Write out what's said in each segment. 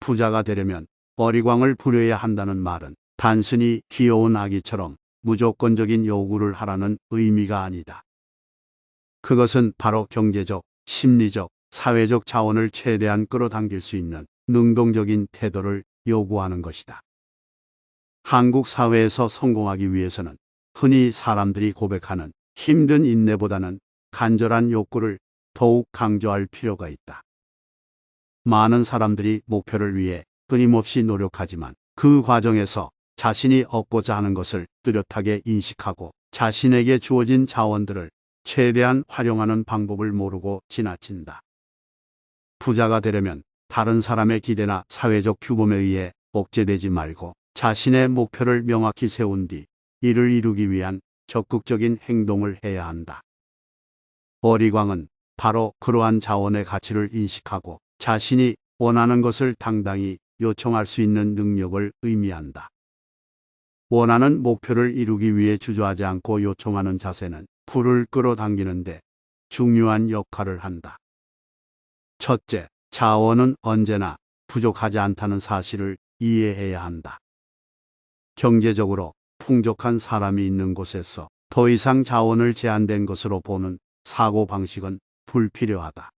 부자가 되려면 어리광을 부려야 한다는 말은 단순히 귀여운 아기처럼 무조건적인 요구를 하라는 의미가 아니다. 그것은 바로 경제적, 심리적, 사회적 자원을 최대한 끌어당길 수 있는 능동적인 태도를 요구하는 것이다. 한국 사회에서 성공하기 위해서는 흔히 사람들이 고백하는 힘든 인내보다는 간절한 욕구를 더욱 강조할 필요가 있다. 많은 사람들이 목표를 위해 끊임없이 노력하지만 그 과정에서 자신이 얻고자 하는 것을 뚜렷하게 인식하고 자신에게 주어진 자원들을 최대한 활용하는 방법을 모르고 지나친다. 부자가 되려면 다른 사람의 기대나 사회적 규범에 의해 억제되지 말고 자신의 목표를 명확히 세운 뒤 이를 이루기 위한 적극적인 행동을 해야 한다. 어리광은 바로 그러한 자원의 가치를 인식하고 자신이 원하는 것을 당당히 요청할 수 있는 능력을 의미한다. 원하는 목표를 이루기 위해 주저하지 않고 요청하는 자세는 불을 끌어당기는데 중요한 역할을 한다. 첫째, 자원은 언제나 부족하지 않다는 사실을 이해해야 한다. 경제적으로 풍족한 사람이 있는 곳에서 더 이상 자원을 제한된 것으로 보는 사고 방식은 불필요하다.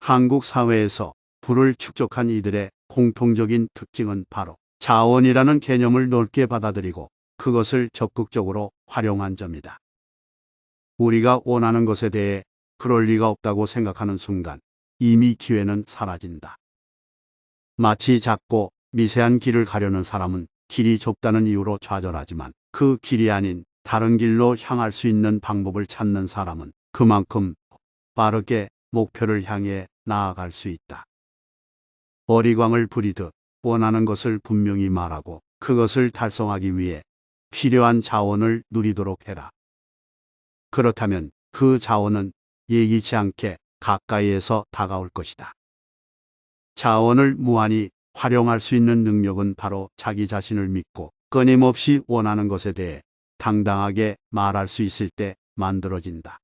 한국 사회에서 부를 축적한 이들의 공통적인 특징은 바로 자원이라는 개념을 넓게 받아들이고 그것을 적극적으로 활용한 점이다. 우리가 원하는 것에 대해 그럴 리가 없다고 생각하는 순간 이미 기회는 사라진다. 마치 작고 미세한 길을 가려는 사람은 길이 좁다는 이유로 좌절하지만 그 길이 아닌 다른 길로 향할 수 있는 방법을 찾는 사람은 그만큼 빠르게 목표를 향해 나아갈 수 있다. 어리광을 부리듯 원하는 것을 분명히 말하고 그것을 달성하기 위해 필요한 자원을 누리도록 해라. 그렇다면 그 자원은 예기치 않게 가까이에서 다가올 것이다. 자원을 무한히 활용할 수 있는 능력은 바로 자기 자신을 믿고 끊임없이 원하는 것에 대해 당당하게 말할 수 있을 때 만들어진다.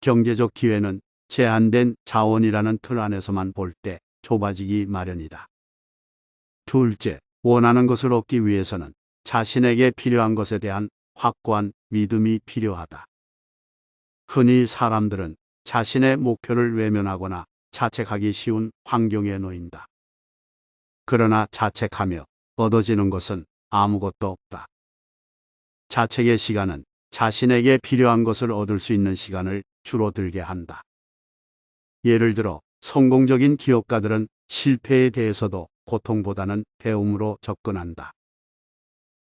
경제적 기회는 제한된 자원이라는 틀 안에서만 볼 때 좁아지기 마련이다. 둘째, 원하는 것을 얻기 위해서는 자신에게 필요한 것에 대한 확고한 믿음이 필요하다. 흔히 사람들은 자신의 목표를 외면하거나 자책하기 쉬운 환경에 놓인다. 그러나 자책하며 얻어지는 것은 아무것도 없다. 자책의 시간은 자신에게 필요한 것을 얻을 수 있는 시간을 줄어들게 한다. 예를 들어 성공적인 기업가들은 실패에 대해서도 고통보다는 배움으로 접근한다.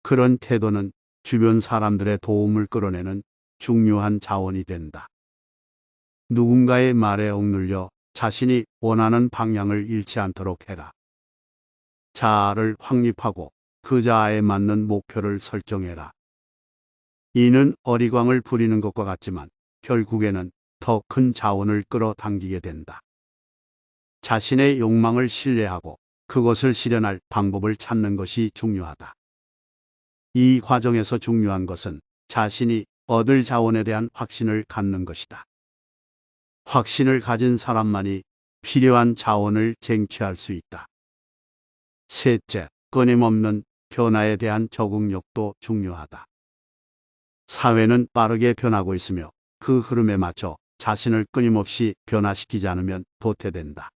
그런 태도는 주변 사람들의 도움을 끌어내는 중요한 자원이 된다. 누군가의 말에 억눌려 자신이 원하는 방향을 잃지 않도록 해라. 자아를 확립하고 그 자아에 맞는 목표를 설정해라. 이는 어리광을 부리는 것과 같지만 결국에는 더 큰 자원을 끌어당기게 된다. 자신의 욕망을 신뢰하고 그것을 실현할 방법을 찾는 것이 중요하다. 이 과정에서 중요한 것은 자신이 얻을 자원에 대한 확신을 갖는 것이다. 확신을 가진 사람만이 필요한 자원을 쟁취할 수 있다. 셋째, 끊임없는 변화에 대한 적응력도 중요하다. 사회는 빠르게 변하고 있으며 그 흐름에 맞춰 자신을 끊임없이 변화시키지 않으면 도태된다.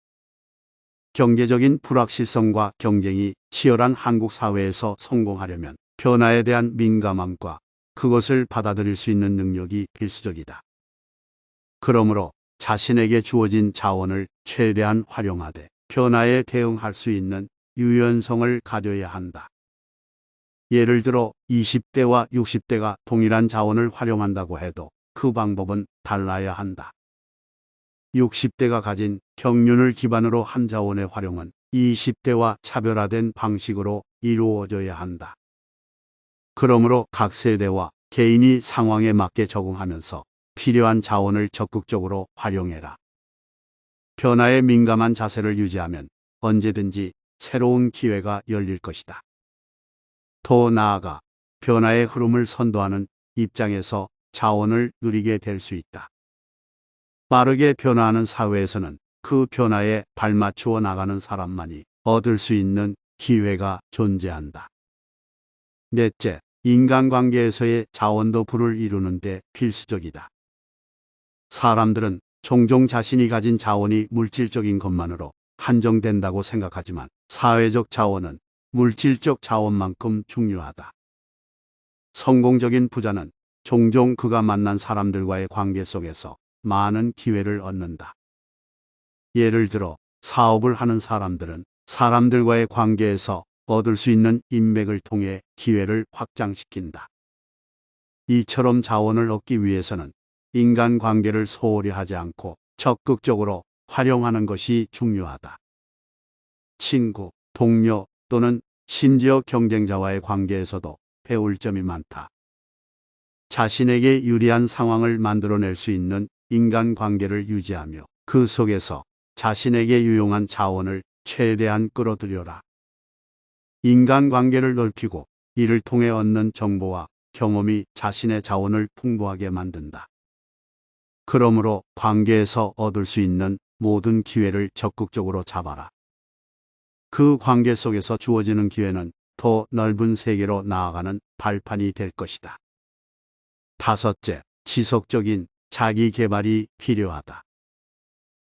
경제적인 불확실성과 경쟁이 치열한 한국 사회에서 성공하려면 변화에 대한 민감함과 그것을 받아들일 수 있는 능력이 필수적이다. 그러므로 자신에게 주어진 자원을 최대한 활용하되 변화에 대응할 수 있는 유연성을 가져야 한다. 예를 들어 20대와 60대가 동일한 자원을 활용한다고 해도 그 방법은 달라야 한다. 60대가 가진 경륜을 기반으로 한 자원의 활용은 20대와 차별화된 방식으로 이루어져야 한다. 그러므로 각 세대와 개인이 상황에 맞게 적응하면서 필요한 자원을 적극적으로 활용해라. 변화에 민감한 자세를 유지하면 언제든지 새로운 기회가 열릴 것이다. 더 나아가 변화의 흐름을 선도하는 입장에서 자원을 누리게 될 수 있다. 빠르게 변화하는 사회에서는 그 변화에 발맞추어 나가는 사람만이 얻을 수 있는 기회가 존재한다. 넷째, 인간관계에서의 자원도 불을 이루는데 필수적이다. 사람들은 종종 자신이 가진 자원이 물질적인 것만으로 한정된다고 생각하지만 사회적 자원은 물질적 자원만큼 중요하다. 성공적인 부자는 종종 그가 만난 사람들과의 관계 속에서 많은 기회를 얻는다. 예를 들어 사업을 하는 사람들은 사람들과의 관계에서 얻을 수 있는 인맥을 통해 기회를 확장시킨다. 이처럼 자원을 얻기 위해서는 인간 관계를 소홀히 하지 않고 적극적으로 활용하는 것이 중요하다. 친구, 동료 또는 심지어 경쟁자와의 관계에서도 배울 점이 많다. 자신에게 유리한 상황을 만들어낼 수 있는 인간 관계를 유지하며 그 속에서 자신에게 유용한 자원을 최대한 끌어들여라. 인간 관계를 넓히고 이를 통해 얻는 정보와 경험이 자신의 자원을 풍부하게 만든다. 그러므로 관계에서 얻을 수 있는 모든 기회를 적극적으로 잡아라. 그 관계 속에서 주어지는 기회는 더 넓은 세계로 나아가는 발판이 될 것이다. 다섯째, 지속적인 자기 개발이 필요하다.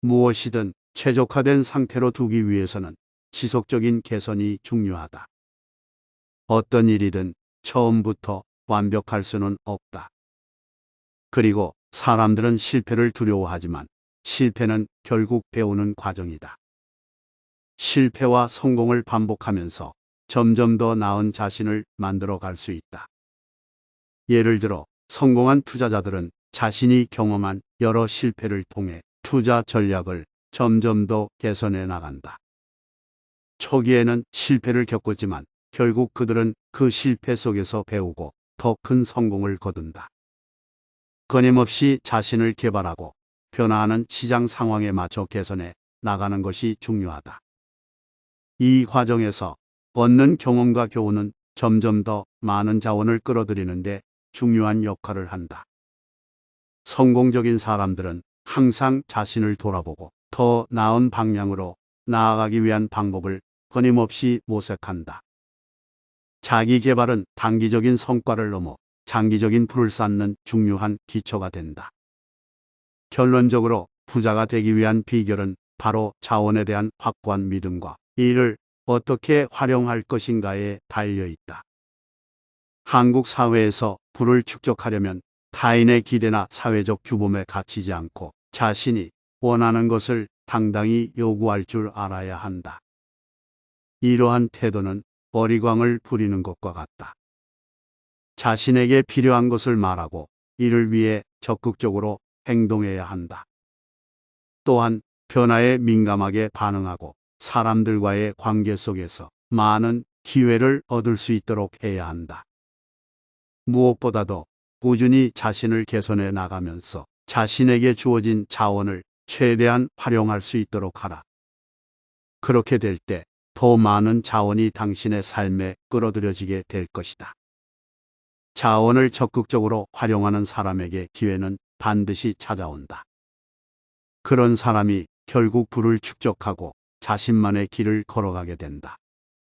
무엇이든 최적화된 상태로 두기 위해서는 지속적인 개선이 중요하다. 어떤 일이든 처음부터 완벽할 수는 없다. 그리고 사람들은 실패를 두려워하지만 실패는 결국 배우는 과정이다. 실패와 성공을 반복하면서 점점 더 나은 자신을 만들어 갈 수 있다. 예를 들어 성공한 투자자들은 자신이 경험한 여러 실패를 통해 투자 전략을 점점 더 개선해 나간다. 초기에는 실패를 겪었지만 결국 그들은 그 실패 속에서 배우고 더 큰 성공을 거둔다. 끊임없이 자신을 개발하고 변화하는 시장 상황에 맞춰 개선해 나가는 것이 중요하다. 이 과정에서 얻는 경험과 교훈은 점점 더 많은 자원을 끌어들이는데 중요한 역할을 한다. 성공적인 사람들은 항상 자신을 돌아보고 더 나은 방향으로 나아가기 위한 방법을 끊임없이 모색한다. 자기 개발은 단기적인 성과를 넘어 장기적인 풀을 쌓는 중요한 기초가 된다. 결론적으로 부자가 되기 위한 비결은 바로 자원에 대한 확고한 믿음과 이를 어떻게 활용할 것인가에 달려 있다. 한국 사회에서 부를 축적하려면 타인의 기대나 사회적 규범에 갇히지 않고 자신이 원하는 것을 당당히 요구할 줄 알아야 한다. 이러한 태도는 어리광을 부리는 것과 같다. 자신에게 필요한 것을 말하고 이를 위해 적극적으로 행동해야 한다. 또한 변화에 민감하게 반응하고 사람들과의 관계 속에서 많은 기회를 얻을 수 있도록 해야 한다. 무엇보다도 꾸준히 자신을 개선해 나가면서 자신에게 주어진 자원을 최대한 활용할 수 있도록 하라. 그렇게 될 때 더 많은 자원이 당신의 삶에 끌어들여지게 될 것이다. 자원을 적극적으로 활용하는 사람에게 기회는 반드시 찾아온다. 그런 사람이 결국 부를 축적하고 자신만의 길을 걸어가게 된다.